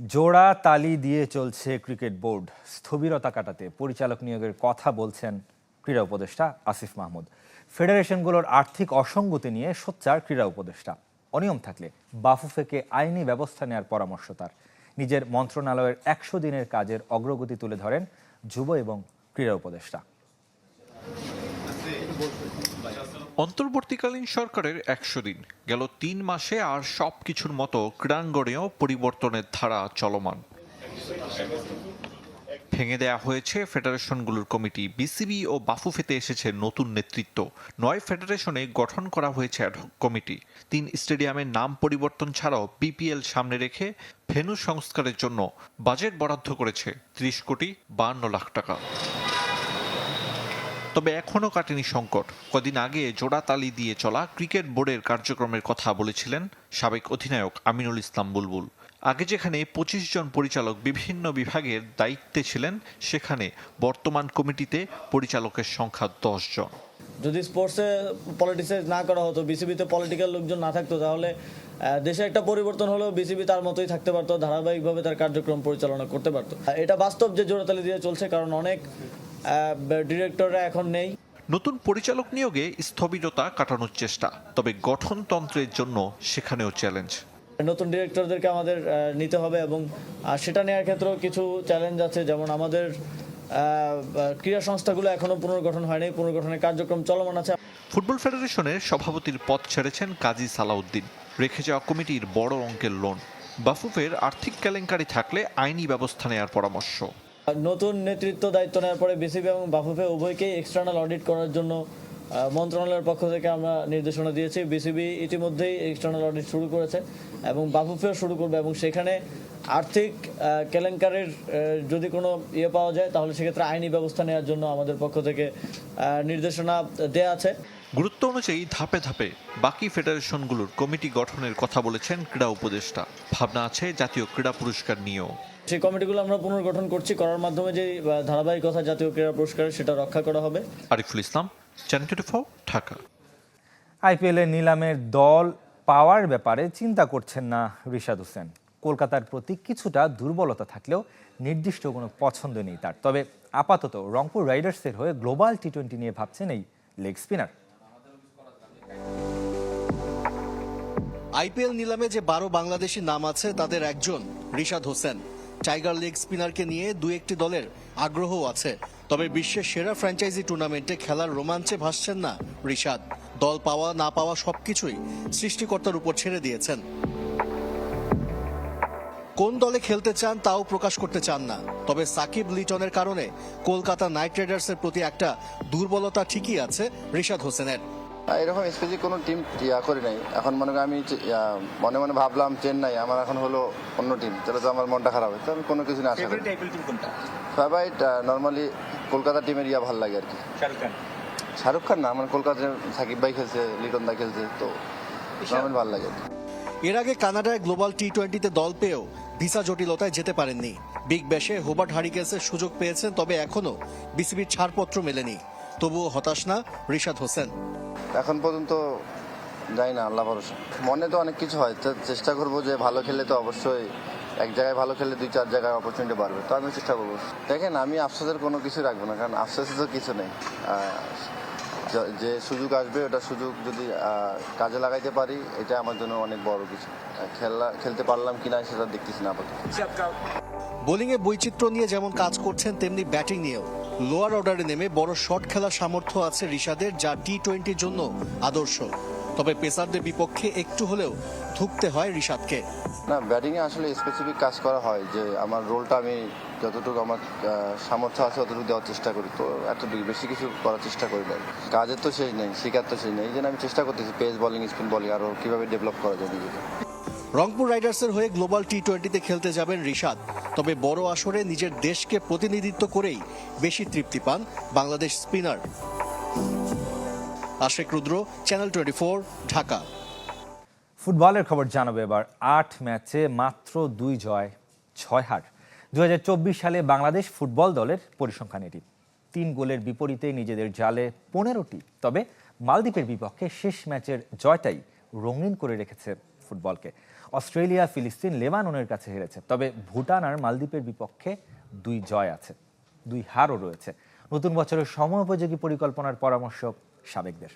জোড়া তালি দিয়ে চলছে ক্রিকেট বোর্ড। স্থবিরতা কাটাতে পরিচালক নিয়োগের কথা বলছেন ক্রীড়া উপদেষ্টা আসিফ মাহমুদ। ফেডারেশনগুলোর আর্থিক অসঙ্গতি নিয়ে সোচ্চার ক্রীড়া উপদেষ্টা। অনিয়ম থাকলে বাফুফেকে আইনি ব্যবস্থা নেওয়ার পরামর্শ তার। নিজের মন্ত্রণালয়ের একশো দিনের কাজের অগ্রগতি তুলে ধরেন যুব এবং ক্রীড়া উপদেষ্টা। অন্তর্বর্তীকালীন সরকারের একশো দিন। গেল তিন মাসে আর সব কিছুর মতো ক্রীড়াঙ্গনেও পরিবর্তনের ধারা চলমান। ভেঙে দেয়া হয়েছে ফেডারেশনগুলোর কমিটি। বিসিবি ও বাফুফেতে এসেছে নতুন নেতৃত্ব। নয় ফেডারেশনে গঠন করা হয়েছে কমিটি। তিন স্টেডিয়ামের নাম পরিবর্তন ছাড়াও বিপিএল সামনে রেখে ভেন্যু সংস্কারের জন্য বাজেট বরাদ্দ করেছে ত্রিশ কোটি বান্ন লাখ টাকা। তবে এখনও কাটেনি সংকট। কদিন আগে জোড়া তালি দিয়ে চলা ক্রিকেট বোর্ডের কার্যক্রমের কথা বলেছিলেন সাবেক অধিনায়ক আমিনুল ইসলাম বুলবুল। আগে যেখানে পঁচিশ জন পরিচালক বিভিন্ন বিভাগের দায়িত্বে ছিলেন, সেখানে বর্তমান কমিটিতে পরিচালকের সংখ্যা দশ জন। যদি স্পোর্টসে পলিটিক্সে না করা হতো বিসিবিতে পলিটিক্যাল লোকজন না থাকতো, তাহলে দেশে একটা পরিবর্তন হলেও বিসিবি তার মতোই থাকতে পারতো, ধারাবাহিকভাবে তার কার্যক্রম পরিচালনা করতে পারতো। এটা বাস্তব যে জোড়াতালি দিয়ে চলছে, কারণ অনেক ডিরেক্টররা এখন নেই। নতুন পরিচালক নিয়োগে স্থবিরতা কাটানোর চেষ্টা তবে গঠনতন্ত্রের জন্য সেখানেও চ্যালেঞ্জ নতুন ডিরেক্টরদেরকে আমাদের নিতে হবে এবং সেটা নেওয়ার ক্ষেত্রেও কিছু চ্যালেঞ্জ আছে। যেমন আমাদের ক্রীড়া সংস্থাগুলো এখনও পুনর্গঠন হয়নি পুনর্গঠনের কার্যক্রম চলমান আছে। ফুটবল ফেডারেশনের সভাপতির পদ ছেড়েছেন কাজী সালাউদ্দিন। রেখে যাওয়া কমিটির বড় অঙ্কের লোন। বাফুফের আর্থিক কেলেঙ্কারি থাকলে আইনি ব্যবস্থা নেওয়ার পরামর্শ। নতুন নেতৃত্ব দায়িত্ব নেওয়ার পরে বিসিবি এবং বাফুফে উভয়কেই এক্সটার্নাল অডিট করার জন্য মন্ত্রণালয়ের পক্ষ থেকে আমরা নির্দেশনা দিয়েছি। বিসিবি ইতিমধ্যেই এক্সটার্নাল অডিট শুরু করেছে এবং বাফুফেও শুরু করবে এবং সেখানে আর্থিক কেলেঙ্কারির যদি কোনো ইয়ে পাওয়া যায় তাহলে সেক্ষেত্রে আইনি ব্যবস্থা নেওয়ার জন্য আমাদের পক্ষ থেকে নির্দেশনা দেয়া আছে। গুরুত্ব অনুযায়ী ধাপে ধাপে বাকি ফেডারেশনগুলোর কমিটি গঠনের কথা বলেছেন ক্রীড়া উপদেষ্টা। ভাবনা আছে জাতীয় ক্রীড়া পুরস্কার নিয়েও। সেই কমিটিগুলো আমরা পুনর্গঠন করছি। করার মাধ্যমে যে ধারাবাহিকতা জাতীয় ক্রীড়া পুরস্কারের সেটা রক্ষা করা হবে। Ariful Islam channel twenty Dhaka. আইপিএলের নিলামের দল পাওয়ার ব্যাপারে চিন্তা করছেন না রিশাদ হোসেন। কলকাতার প্রতি কিছুটা দুর্বলতা থাকলেও নির্দিষ্ট কোনো পছন্দ নেই তার। তবে আপাতত রংপুর রাইডার্সের হয়ে গ্লোবাল টি টোয়েন্টি নিয়ে ভাবছেন এই লেগ স্পিনার। আইপিএল নিলামে যে বারো বাংলাদেশি নাম আছে তাদের একজন রিশাদ হোসেন। টাইগার লিগ স্পিনারকে নিয়ে দু একটি দলের আগ্রহও আছে। তবে বিশ্বের সেরা ফ্র্যাঞ্চাইজি টুর্নামেন্টে খেলার রোমাঞ্চে ভাসছেন না রিশাদ। দল পাওয়া, না পাওয়া সবকিছুই সৃষ্টিকর্তার উপর ছেড়ে দিয়েছেন। কোন দলে খেলতে চান তাও প্রকাশ করতে চান না। তবে সাকিব লিটনের কারণে কলকাতা নাইট রাইডার্সের প্রতি একটা দুর্বলতা ঠিকই আছে রিশাদ হোসেনের। এরকম স্পেসিফিক কোনো টিম ইয়া করি নাই। এখন মনে করি আমি মনে মনে ভাবলাম চেন্নাই আমার এখন হলো অন্য টিম তাহলে তো আমার মনটা খারাপ হয় তো আমি কোনো কিছু না আশা করি ফেভারিট নর্মালি কলকাতা টিমের ইয়া ভালো লাগে আর কি। শাহরুখ খান না আমার কলকাতার সাকিব ভাই খেলছে লিটন দা খেলছে তো নর্মালি ভালো লাগে এর আগে কানাডায় গ্লোবাল টি টোয়েন্টিতে দল পেয়েও ভিসা জটিলতায় যেতে পারেননি। বিগ ব্যাশে হোবার্ট হারিকেসের সুযোগ পেয়েছেন তবে এখনও বিসিবির ছাড়পত্র মেলেনি। তবুও হতাশ না রিশাদ হোসেন। এখন পর্যন্ত যাই না আল্লাহ ভরসা। মনে তো অনেক কিছু হয় তো চেষ্টা করব যে ভালো খেলে তো অবশ্যই এক জায়গায় ভালো খেলে দুই চার জায়গায় অপরচুনিটি বাড়বে তো আমি চেষ্টা করব। দেখেন আমি আফসোসের কোনো কিছু রাখব না কারণ আফসোসের তো কিছু নেই। যে সুযোগ আসবে ওটা সুযোগ যদি কাজে লাগাইতে পারি এটা আমার জন্য অনেক বড় কিছু। খেলা খেলতে পারলাম কিনা সেটা দেখতেছি না আপাতত। বোলিংয়ে বৈচিত্র্য নিয়ে যেমন কাজ করছেন তেমনি ব্যাটিং নিয়েও। লোয়ার অর্ডারে নেমে বড় শট খেলার সামর্থ্য আছে রিশাদের, যা টি টোয়েন্টির জন্য আদর্শ। তবে পেসারদের বিপক্ষে একটু হলেও ধুকতে হয় রিশাদকে। না, ব্যাটিংয়ে আসলে স্পেসিফিক কাজ করা হয় যে আমার রোলটা আমি যতটুকু আমার সামর্থ্য আছে ততটুকু দেওয়ার চেষ্টা করি। তো এত বেশি কিছু করার চেষ্টা করি না। কাজের তো শেষ নেই শেখার তো শেষ নেই। এই জন্য আমি চেষ্টা করতেছি পেস বলিং স্পিন বলিং আরও কীভাবে ডেভেলপ করা যায় নিজেকে। রংপুর রাইডার্সের হয়ে গ্লোবাল টি টোয়েন্টিতে খেলতে যাবেন রিশাদ। তবে বড় আসরে নিজের দেশকে প্রতিনিধিত্ব করেই বেশি তৃপ্তি পান Bangladesh spinner. Ashek Rudra, channel twenty four Dhaka. ফুটবলের খবর জানাব এবার। আট ম্যাচে মাত্র দুই জয়, ছয় হার। দু হাজার চব্বিশ সালে বাংলাদেশ ফুটবল দলের পরিসংখ্যান এটি। তিন গোলের বিপরীতে নিজেদের জালে পনেরোটি, তবে মালদ্বীপের বিপক্ষে শেষ ম্যাচের জয়টাই রঙিন করে রেখেছে ফুটবলকে। অস্ট্রেলিয়া, ফিলিস্তিন, লেবাননের কাছে হেরেছে। তবে ভুটান আর মালদ্বীপের বিপক্ষে দুই জয় আছে, দুই হারও রয়েছে। নতুন বছরের সময়োপযোগী পরিকল্পনার পরামর্শ সাবেকদের।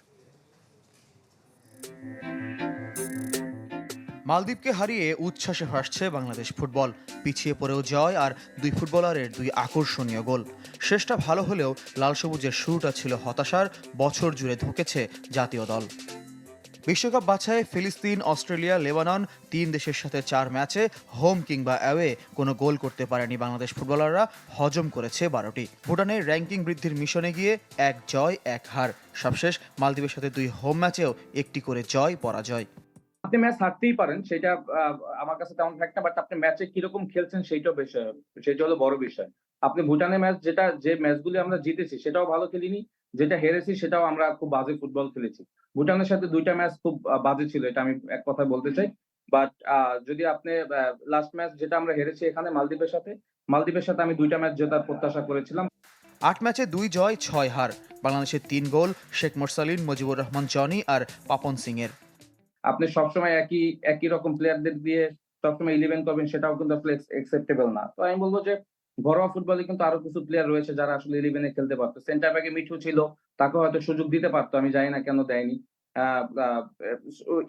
মালদ্বীপকে হারিয়ে উচ্ছ্বাসে ভাসছে বাংলাদেশ ফুটবল। পিছিয়ে পড়েও জয় আর দুই ফুটবলারের দুই আকর্ষণীয় গোল। শেষটা ভালো হলেও লাল সবুজের শুরুটা ছিল হতাশার, বছর জুড়ে ধুকেছে জাতীয় দল। বিশ্বকাপ বাছাই ফিলিস্তিন অস্ট্রেলিয়া লেবানন তিন দেশের সাথে চার ম্যাচে হোম কিংবা অ্যাওয়ে কোনো গোল করতে পারেনি বাংলাদেশ ফুটবলাররা হজম করেছে বারোটি। ভুটানের র্যাঙ্কিং বৃদ্ধির মিশনে গিয়ে এক জয় এক হার। সবশেষ মালদ্বীপের সাথে দুই হোম ম্যাচেও একটি করে জয় পরাজয়। আপনি ম্যাচ হারতেই পারেন সেটা আমার কাছে তেমন ফ্যাক্ট না বাট আপনি ম্যাচে কীরকম খেলছেন সেইটাও আহ, সেটা হলো বড় বিষয়। আপনি ভুটানের ম্যাচ যেটা যে ম্যাচগুলি আমরা জিতেছি সেটাও ভালো খেলিনি যেটা হেরেছি সেটাও আমরা খুব বাজে ফুটবল খেলেছি। ভুটানের সাথে দুইটা ম্যাচ খুব বাজে ছিল এটা আমি এক কথা বলতে চাই। বাট যদি আপনি লাস্ট ম্যাচ যেটা আমরা হেরেছি এখানে মালদ্বীপের সাথে মালদ্বীপের সাথে আমি দুইটা ম্যাচ জেতার প্রত্যাশা করেছিলাম। আট ম্যাচে দুই জয় ছয় হার। বাংলাদেশের তিন গোল শেখ মোরসালিন মুজিবুর রহমান জনি আর পাপন সিং এর আপনি সবসময় একই একই রকম প্লেয়ারদের দিয়ে সবসময় ইলেভেন করবেন সেটাও কিন্তু একসেপ্টেবল না। তো আমি বলব যে ঘরোয়া ফুটবলে কিন্তু আরও কিছু প্লেয়ার রয়েছে যারা আসলে ইলেভেনে খেলতে পারতো। সেন্টার ব্যাকে মিঠু ছিল তাকে হয়তো সুযোগ দিতে পারতো আমি জানি না কেন দেয়নি।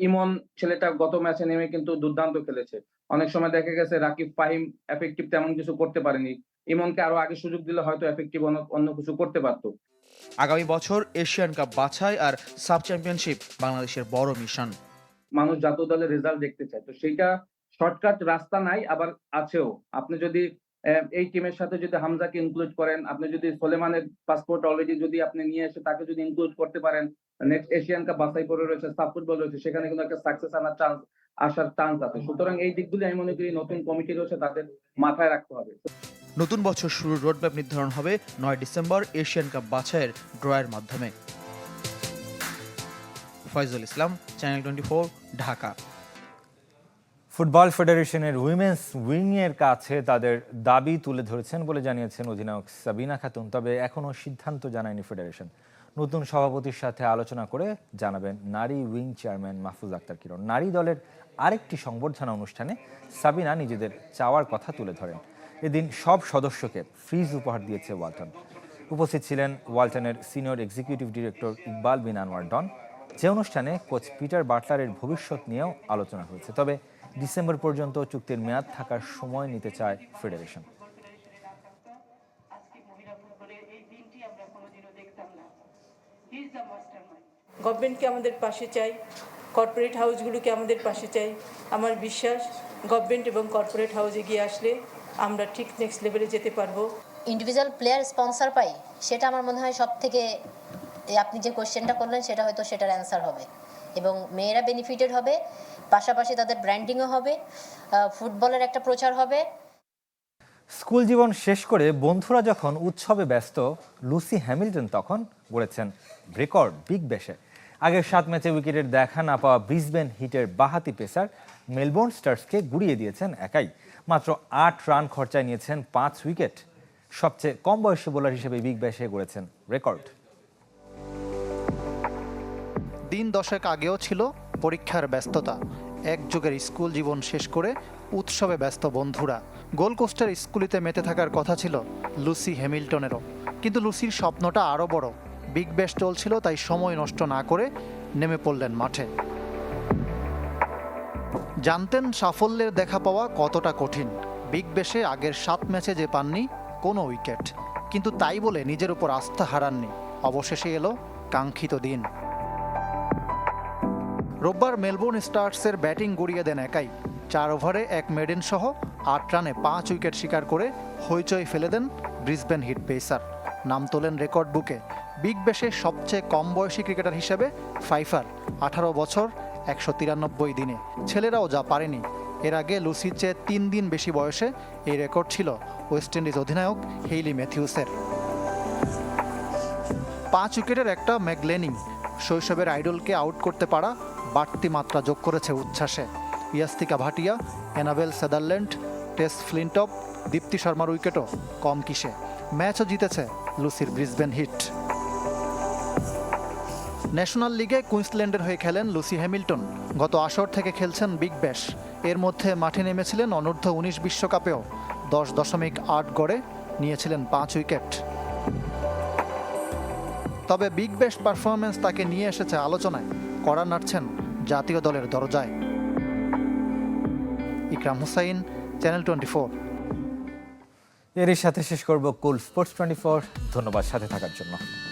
ইমন ছেলেটা গত ম্যাচে নেমে কিন্তু দুর্দান্ত খেলেছে। অনেক সময় দেখা গেছে রাকিব ফাহিম এফেক্টিভ তেমন কিছু করতে পারেনি। ইমনকে আরও আগে সুযোগ দিলে হয়তো এফেক্টিভ অন্য কিছু করতে পারতো। আগামী বছর এশিয়ান কাপ বাছাই আর সাব চ্যাম্পিয়নশিপ বাংলাদেশের বড় মিশন মানুষ জাতীয় দলের রেজাল্ট দেখতে চায়। তো সেইটা শর্টকাট রাস্তা নাই আবার আছেও। আপনি যদি এই টিমের সাথে যদি হামজাকে ইনক্লুড করেন, আপনি যদি সোলেমানের পাসপোর্ট অলরেডি যদি আপনি নিয়ে এসে তাকে যদি ইনক্লুড করতে পারেন নেক্সট এশিয়ান কাপ বাছাই করে রয়েছে সাব ফুটবল রয়েছে, সেখানে কিন্তু একটা সাকসেস আনার চান্স আসার চান্স আছে। সুতরাং এই দিকগুলি আমি মনে করি নতুন কমিটি রয়েছে, তাদের মাথায় রাখতে হবে। নতুন বছর শুরুর রোডম্যাপ নির্ধারণ হবে নয় ডিসেম্বর এশিয়ান কাপ বাছাইয়ের ড্রয়ের মাধ্যমে। Foyzul Islam channel twenty Dhaka. Football ফেডারেশনের উইমেন্স উইংয়ের কাছে তাদের দাবি তুলে ধরেছেন বলে জানিয়েছেন অধিনায়ক সাবিনা খাতুন। তবে এখনও সিদ্ধান্ত জানায়নি ফেডারেশন। নতুন সভাপতির সাথে আলোচনা করে জানাবেন নারী উইং চেয়ারম্যান মাহফুজ আক্তার কিরণ। নারী দলের আরেকটি সংবর্ধনা অনুষ্ঠানে সাবিনা নিজেদের চাওয়ার কথা তুলে ধরেন। এদিন সব সদস্যকে ফ্রিজ উপহার দিয়েছে ওয়ালটন। উপস্থিত ছিলেন ওয়ালটনের senior executive director Iqbal bin Anwar Don. যে অনুষ্ঠানে কোচ পিটার বাটলারের ভবিষ্যৎ নিয়েও আলোচনা হয়েছে। তবে ডিসেম্বর পর্যন্ত চুক্তির মেয়াদ থাকার সময় নিতে চায় ফেডারেশন। গভর্নমেন্টকে আমাদের পাশে চাই কর্পোরেট হাউসগুলোকে আমাদের পাশে চাই। আমার বিশ্বাস গভর্নমেন্ট এবং কর্পোরেট হাউস এগিয়ে আসলে আমরা ঠিক নেক্সট লেভেলে যেতে পারব। ইন্ডিভিজুয়াল প্লেয়ার স্পন্সর পাই সেটা আমার মনে হয় সব থেকে আপনি যে কোশ্চেনটা করলেন, সেটা হয়তো সেটার অ্যান্সার হবে। এবং মেয়েরা বেনিফিটেড হবে, পাশাপাশি তাদের ব্র্যান্ডিংও হবে ফুটবলের একটা প্রচার হবে। স্কুল জীবন শেষ করে বন্ধুরা যখন উৎসবে ব্যস্ত, লুসি হ্যামিল্টন তখন গড়েছেন রেকর্ড বিগ ব্যাশে আগের সাত ম্যাচে উইকেটের দেখা না পাওয়া ব্রিসবেন হিটের বাহাতি পেসার মেলবোর্ন স্টার্সকে গুড়িয়ে দিয়েছেন একাই। মাত্র আট রান খরচায় নিয়েছেন পাঁচ উইকেট। সবচেয়ে কম বয়সী বোলার হিসেবে বিগ ব্যাশে গড়েছেন রেকর্ড। দিন দশেক আগেও ছিল পরীক্ষার ব্যস্ততা। এক যুগের স্কুল জীবন শেষ করে উৎসবে ব্যস্ত বন্ধুরা। গোল্ড কোস্টের স্কুলিতে মেতে থাকার কথা ছিল লুসি হ্যামিল্টনেরও। কিন্তু লুসির স্বপ্নটা আরও বড়। বিগ ব্যাশ চলছিল, তাই সময় নষ্ট না করে নেমে পড়লেন মাঠে। জানতেন সাফল্যের দেখা পাওয়া কতটা কঠিন। বিগ ব্যাশে আগের সাত ম্যাচে যে পাননি, কোনো উইকেট। কিন্তু তাই বলে নিজের উপর আস্থা হারাননি। অবশেষে এলো কাঙ্ক্ষিত দিন। রোববার মেলবোর্ন স্টার্সের ব্যাটিং গড়িয়ে দেন একাই। চার ওভারে এক মেডেন সহ আট রানে পাঁচ উইকেট শিকার করে হইচই ফেলে দেন ব্রিসবেন হিট পেসার। নাম তোলেন রেকর্ড বুকে। বিগ ব্যাশে সবচেয়ে কম বয়সী ক্রিকেটার হিসেবে ফাইফার, আঠারো বছর, একশো তিরানব্বই দিনে। ছেলেরাও যা পারেনি। এর আগে লুসির চেয়ে তিন দিন বেশি বয়সে এই রেকর্ড ছিল ওয়েস্ট ইন্ডিজ অধিনায়ক হেইলি ম্যাথিউসের। পাঁচ উইকেটের একটা ম্যাগলেনিং শৈশবের আইডলকে আউট করতে পারা বাড়তি মাত্রা যোগ করেছে উচ্ছ্বাসে। Yastika Bhatia Annabel Sutherland Tess Flintoff, Deepti শর্মার উইকেটও কম কিসে। ম্যাচও জিতেছে লুসির ব্রিসবেন হিট। ন্যাশনাল লিগে কুইন্সল্যান্ডের হয়ে খেলেন লুসি হ্যামিল্টন। গত আসর থেকে খেলছেন বিগ ব্যাশ। এর মধ্যে মাঠে নেমেছিলেন অনূর্ধ্ব উনিশ বিশ্বকাপেও। দশ দশমিক আট গড়ে নিয়েছিলেন পাঁচ উইকেট। তবে বিগ ব্যাশ পারফরমেন্স তাকে নিয়ে এসেছে আলোচনায়। কড়া নাড়ছেন জাতীয় দলের দরজায়। Ikram Hossain, channel twenty four. এরই সাথে শেষ করব কুল স্পোর্টস টোয়েন্টি ফোর। ধন্যবাদ সাথে থাকার জন্য।